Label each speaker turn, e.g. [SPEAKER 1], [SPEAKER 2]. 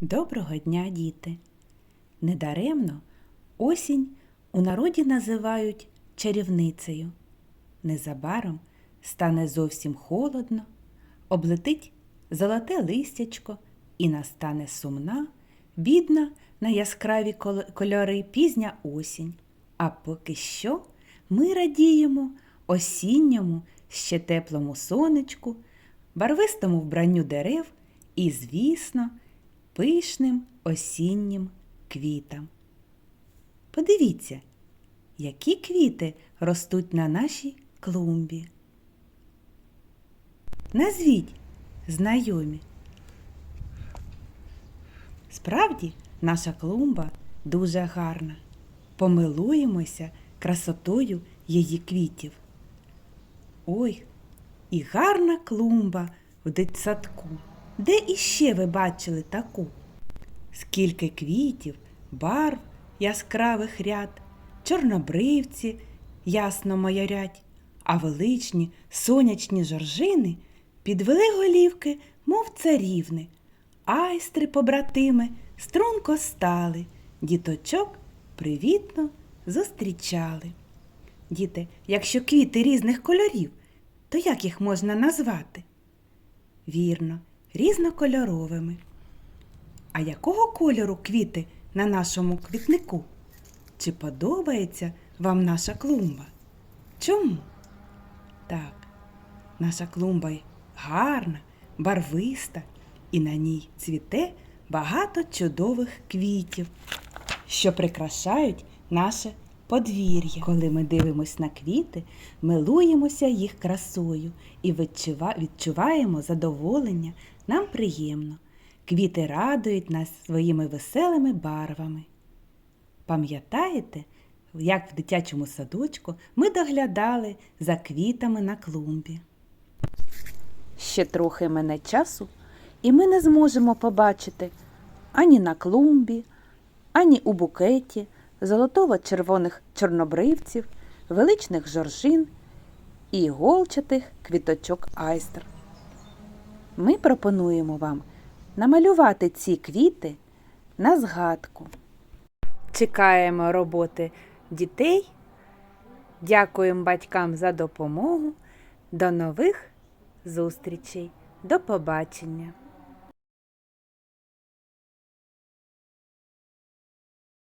[SPEAKER 1] Доброго дня, діти! Недаремно осінь у народі називають чарівницею. Незабаром стане зовсім холодно, облетить золоте листячко і настане сумна, бідна на яскраві кольори пізня осінь. А поки що ми радіємо осінньому, ще теплому сонечку, барвистому вбранню дерев і, звісно, пишним осіннім квітам. Подивіться, які квіти ростуть на нашій клумбі. Назвіть знайомі. Справді, наша клумба дуже гарна. Помилуємося красотою її квітів. Ой, і гарна клумба в дитсадку. Де іще ви бачили таку? Скільки квітів, барв яскравих ряд, чорнобривці ясно майорять, а величні сонячні жоржини підвели голівки, мов царівни, айстри побратими струнко стали, діточок привітно зустрічали. Діти, якщо квіти різних кольорів, то як їх можна назвати? Вірно, різнокольоровими. А якого кольору квіти на нашому квітнику? Чи подобається вам наша клумба? Чому? Так, наша клумба гарна, барвиста, і на ній цвіте багато чудових квітів, що прикрашають наше подвір'я. Коли ми дивимося на квіти, милуємося їх красою і відчуваємо задоволення, нам приємно. Квіти радують нас своїми веселими барвами. Пам'ятаєте, як в дитячому садочку ми доглядали за квітами на клумбі? Ще трохи мене часу, і ми не зможемо побачити ані на клумбі, ані у букеті золотово-червоних чорнобривців, величних жоржин і голчатих квіточок айстр. Ми пропонуємо вам намалювати ці квіти на згадку. Чекаємо роботи дітей. Дякуємо батькам за допомогу. До нових зустрічей. До побачення!